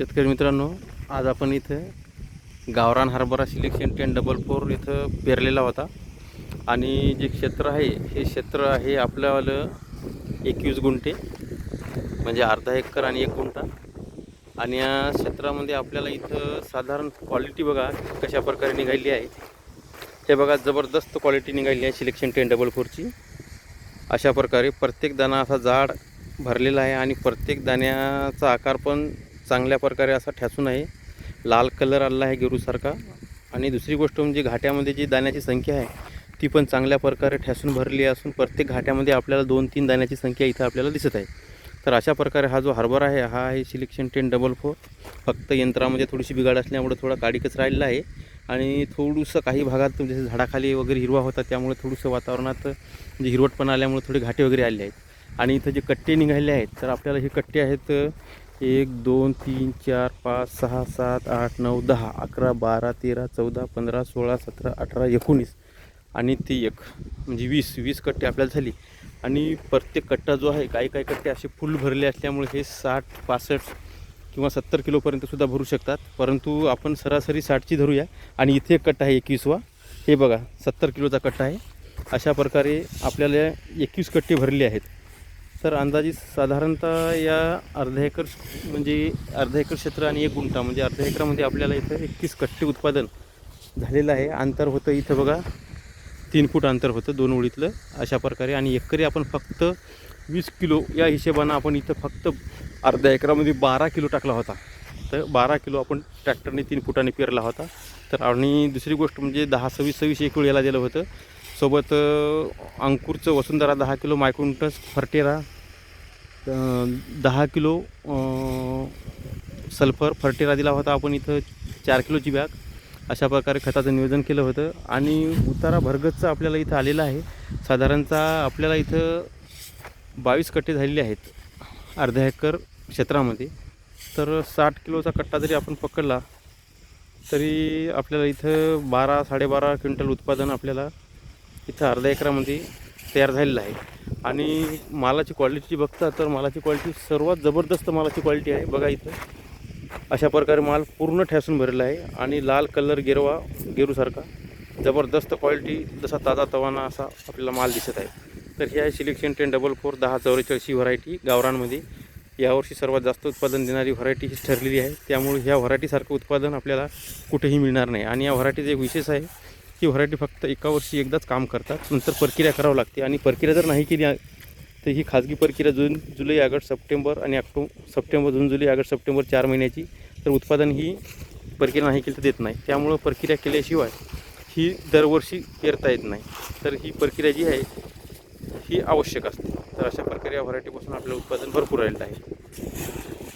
शेतकरी मित्रांनो आज आपण इथं गावरान हरभरा सिलेक्शन टेन डबल फोर इथं पेरलेला होता. आणि जे क्षेत्र आहे हे क्षेत्र आहे आपल्यावालं एकवीस गुंठे म्हणजे अर्धा एकर आणि एक गुंठा. आणि या क्षेत्रामध्ये आपल्याला इथं साधारण क्वालिटी बघा कशा प्रकारे निघाली आहे. हे बघा जबरदस्त क्वालिटी निघाली आहे सिलेक्शन टेन डबल फोरची अशा प्रकारे प्रत्येक दाणा असा जाड भरलेला आहे आणि प्रत्येक दाण्याचा आकार पण चांगल्या प्रकारे असा ठ्यासून आहे. लाल कलर आलेला आहे गेरूसारखा. आणि दुसरी गोष्ट म्हणजे घाट्यामध्ये जी दाण्याची संख्या आहे ती पण चांगल्या प्रकारे ठ्यासून भरली असून प्रत्येक घाट्यामध्ये आपल्याला दोन तीन दाण्याची संख्या इथं आपल्याला दिसत आहे. तर अशा प्रकारे हा जो हरभरा आहे हा आहे सिलेक्शन टेन डबल फोर. फक्त यंत्रामध्ये थोडीशी बिघाड असल्यामुळे थोडा काडीकच राहिलेला आहे. आणि थोडंसं काही भागात जसे झाडाखाली वगैरे हिरवा होता त्यामुळे थोडंसं वातावरणात म्हणजे हिरवटपणा आल्यामुळे थोडे घाटे वगैरे आले आहेत. आणि इथं जे कट्टे निघाले आहेत तर आपल्याला हे कट्टे आहेत एक दोन तीन चार पाच सहा सात आठ नऊ दहा अकरा बारा तेरा चौदा पंधरा सोळा सतरा अठरा एकोणीस आणि ते एक. म्हणजे वीस वीस कट्टे आपल्याला झाली. आणि प्रत्येक कट्टा जो आहे काही काही कट्टे असे फुल भरले असल्यामुळे हे साठ पासष्ट किंवा सत्तर किलोपर्यंतसुद्धा भरू शकतात. परंतु आपण सरासरी साठची धरूया. आणि इथे एक कट्टा आहे एकवीसवा. हे बघा सत्तर किलोचा कट्टा आहे. अशा प्रकारे आपल्याला एकवीस कट्टे भरले आहेत. तर अंदाजे साधारणतः या अर्धा एकर म्हणजे अर्धा एकर क्षेत्र आणि एक गुंठा म्हणजे अर्धा एकरामध्ये आपल्याला इथं एकतीस कट्टे उत्पादन झालेलं आहे. अंतर होतं इथं बघा तीन फूट अंतर होतं दोन ओळीतलं अशा प्रकारे. आणि एकरी आपण फक्त वीस किलो या हिशेबानं आपण इथं फक्त अर्ध्या एकरामध्ये बारा किलो टाकला होता. तर बारा किलो आपण ट्रॅक्टरने तीन फुटाने पेरला होता. तर आणि दुसरी गोष्ट म्हणजे दहा सव्वीस सव्वीस एक वेळ याला दिलं होतं. सोबत अंकुरचं वसुंधरा दहा किलो मायक्रोन्टस फर्टेरा दहा किलो सल्फर फर्टेरा दिला होता. आपण इथं चार किलोची बॅग अशा प्रकारे खताचं नियोजन केलं होतं. आणि उतारा भरगतचं आपल्याला इथं आलेलं आहे. साधारणतः आपल्याला इथं बावीस कट्टे झालेले आहेत अर्ध्या एकर क्षेत्रामध्ये. तर साठ किलोचा कट्टा जरी आपण पकडला तरी आपल्याला इथं बारा साडेबारा क्विंटल उत्पादन आपल्याला इथं अर्ध्या एकरामध्ये तयार झालेलं आहे. आणि मालाची क्वालिटी बघता तर मालाची क्वालिटी सर्वात जबरदस्त मालाची क्वालिटी आहे बघा इथं. अशा प्रकारे माल पूर्ण ठॅसून भरलेला आहे आणि लाल कलर गेरवा गेरूसारखा जबरदस्त क्वालिटी जसा ताजा तवाना असा आपल्याला माल दिसत आहे. तर ही आहे सिलेक्शन टेन डबल फोर दहा चौवेचाळीस ही व्हरायटी गावरांमध्ये यावर्षी सर्वात जास्त उत्पादन देणारी व्हरायटी हीच ठरलेली आहे. त्यामुळे ह्या व्हरायटीसारखं उत्पादन आपल्याला कुठेही मिळणार नाही. आणि या व्हरायटीचं एक विशेष आहे ही व्हरायटी फक्त एका वर्षी एकदाच काम करतात. नंतर प्रक्रिया करावं लागते आणि प्रक्रिया जर नाही केली तर ही खाजगी प्रक्रिया जून जुलै ऑगस्ट सप्टेंबर आणि ऑक्टो September June July August September चार महिन्याची तर उत्पादन ही प्रक्रिया नाही केली तर देत नाही. त्यामुळं प्रक्रिया केल्याशिवाय ही दरवर्षी पेरता येत नाही. तर ही प्रक्रिया जी आहे ही आवश्यक असते. तर अशा प्रकारे या व्हरायटीपासून आपलं उत्पादन भरपूर राहिलं आहे.